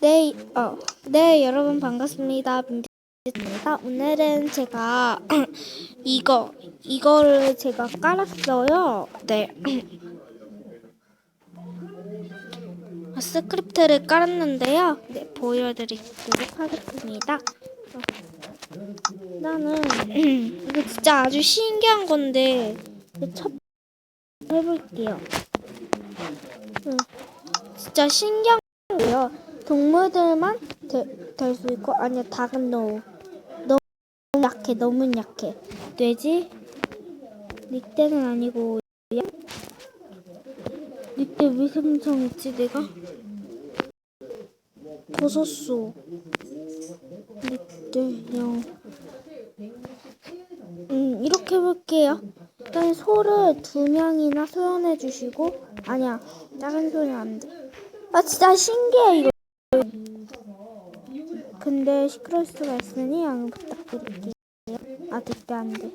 네, 어, 네, 여러분 반갑습니다. 민비입니다. 오늘은 제가 이거 이거를 제가 깔았어요. 네. 아, 스크립트를 깔았는데요. 네, 보여드리도록 하겠습니다. 어, 나는 이거 진짜 아주 신기한 건데 첫 해볼게요. 응, 진짜 신기한 거예요. 동물들만 될 수 있고 아니야 닭은 너무 너무 약해 너무 약해 돼지 늑대는 아니고 양? 늑대 왜 생성했지 내가 버섯소 늑대 양 음, 이렇게 해볼게요. 일단 소를 두 명이나 소연해 주시고 아니야 작은 소는 안 돼. 아 진짜 신기해 이거. 근데 시끄러울 수가 있으니 양해 부탁드릴게요. 아 늑대 안 돼.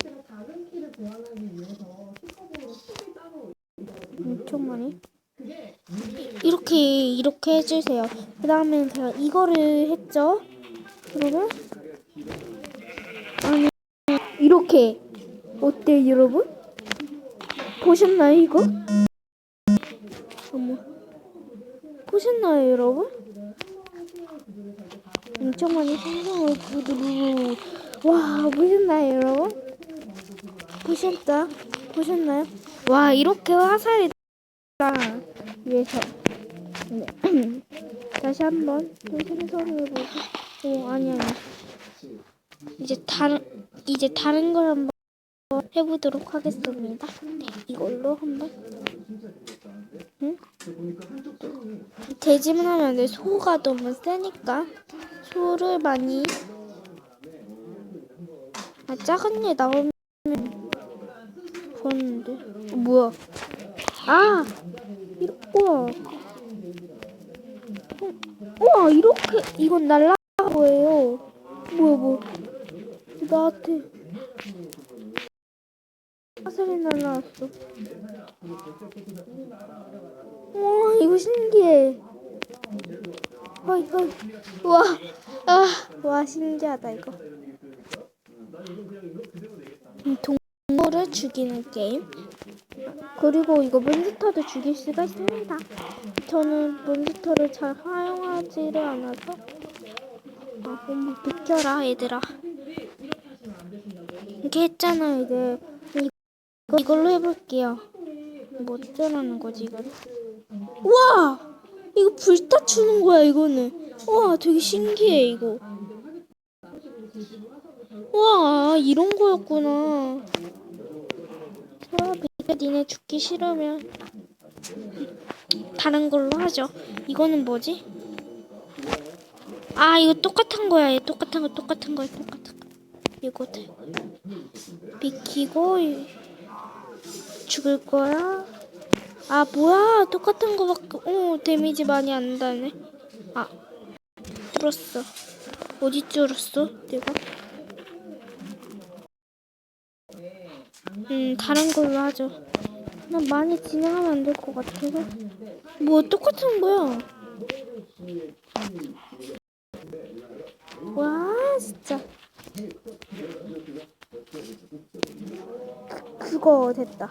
엄청 많이. 이렇게 이렇게 해주세요. 그 다음에 제가 이거를 했죠. 그러면 아니 이렇게 어때 여러분? 보셨나요 이거? 어머 보셨나요 여러분? 엄청 많이 생성을 구두루 와 보셨나요 여러분? 보셨다? 보셨나요? 와 이렇게 화살이 다 위해서 네. 다시 한번 또 생성해 보고 오 아니 아니 이제 다른 이제 다른 걸 한번 해보도록 하겠습니다. 네, 이걸로 한번. 응? 돼지만 하면 안 돼. 소가 너무 세니까 소를 많이. 아 작은 애 나오면 보는데 어, 뭐야? 아 이러 우와. 이렇게 이건 날라 거예요. 뭐야 뭐 나한테 화살이 날라왔어. 와 이거 신기해. 와 이거 와 아, 와 신기하다 이거. 음, 동물을 죽이는 게임. 그리고 이거 몬스터도 죽일 수가 있습니다. 저는 몬스터를 잘 사용하지를 않아서 아, 엄마 비켜라 얘들아. 이렇게 했잖아 이제 이거, 이걸로 해볼게요. 뭐 어쩌라는 거지 이거? 우와 이거 불타 추는 거야 이거는. 우와 되게 신기해 이거. 우와 이런 거였구나. 좋아 비켜 니네 죽기 싫으면 다른 걸로 하죠. 이거는 뭐지? 아 이거 똑같은 거야. 얘 똑같은 거 똑같은 거 똑같은 거. 이거들 비키고 이- 죽을 거야. 아 뭐야 똑같은 거밖에 어 데미지 많이 안 나네. 아 줄었어. 어디 줄었어? 내가? 음 다른 걸로 하죠. 난 많이 진행하면 안 될 것 같아서. 뭐 똑같은 거야. 와 진짜. 그, 그거 됐다.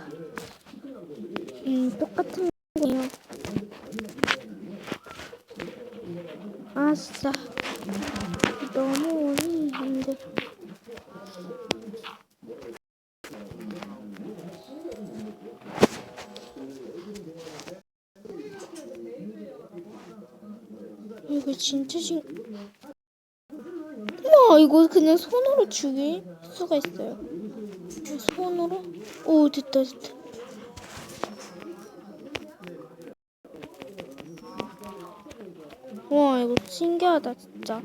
음 똑같은 거예요. 아 진짜 너무 오니 안 돼. 이거 진짜 신. 우와 이거 그냥 손으로 죽일 수가 있어요. 손으로? 오 됐다 됐다. 와 이거 신기하다 진짜.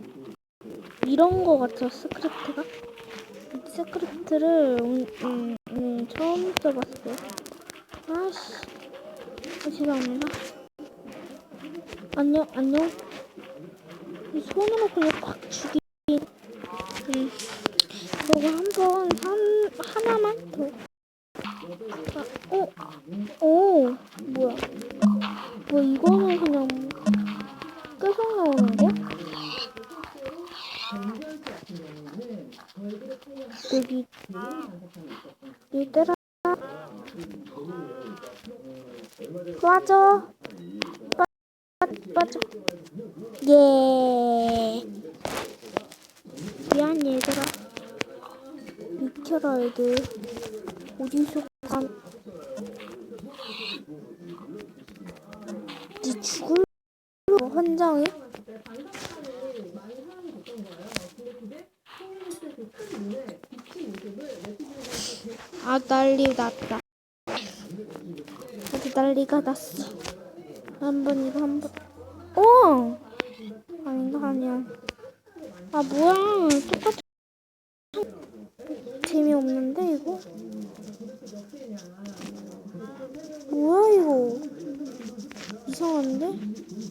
이런 거 같아 스크립트가. 이 스크립트를 음, 음, 음, 처음 써봤어요. 아씨. 아, 죄송합니다. 안녕 안녕. 이 손으로 그냥 꽉 죽이. 음. 그거 한번 한 하나만 더. 아, 어, 오, 뭐야? 뭐야 뭐 이거는 그냥 계속 나오는 거야? 여기 얘들아 빠져 빠, 빠져. 예. 미안 얘들아. 비켜라 애들 어디서 간니 죽을 환장해? 아 난리 났다. 여기 난리가 났어. 한번 이거 한번. 어! 아닌가? 아니야. 아 뭐야. 똑같은 재미없는데 이거? 뭐야 이거? 이상한데?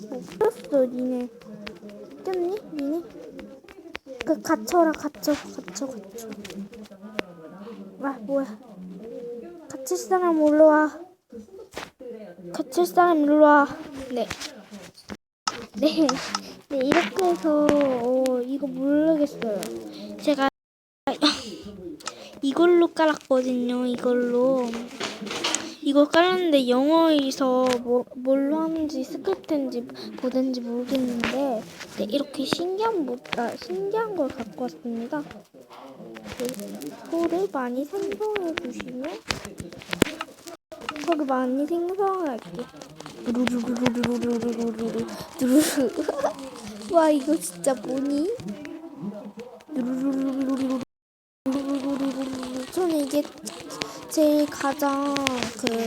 뭐 풀었어 니네? 꼈니 니네? 그 갇혀라 갇혀 갇혀 갇혀. 아 뭐야? 갇힐 사람 올라와. 갇힐 사람 일로 와. 네. 네. 네, 이렇게 해서, 어, 이거 모르겠어요. 이걸로 깔았거든요, 이걸로. 이걸 깔았는데 영어에서 뭐, 뭘로 하는지 스크립트인지 뭐든지 모르겠는데, 네, 이렇게 신기한 뭐, 아, 신기한 걸 갖고 왔습니다. 네, 소를 많이 생성해 주시면, 소를 많이 생성할게. 루루루루루루루루루루 루루루 와 이거 진짜 뭐니? 이게 제일 가장 그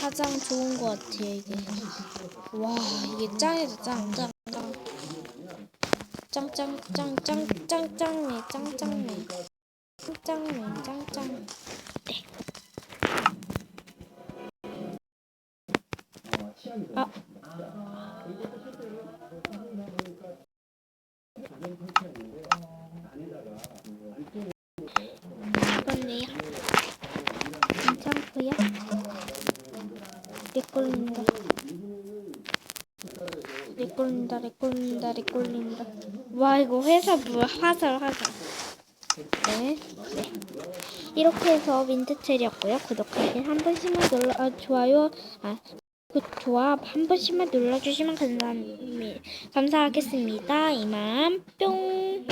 가장 좋은 것 같아요 이게 와 이게 짱이다 짱짱 짱 짱짱짱짱짱짱네 짱짱네 짱짱네 짱 렉걸린다. 렉걸린다, 렉걸린다, 렉걸린다. 와, 이거 회사 뭐야? 화살, 화살. 네, 네. 이렇게 해서 민트첼이었고요. 구독하기 한 번씩만 눌러, 아, 좋아요, 아, 그 좋아 한 번씩만 눌러주시면 감사합니다. 감사하겠습니다. 이만 뿅.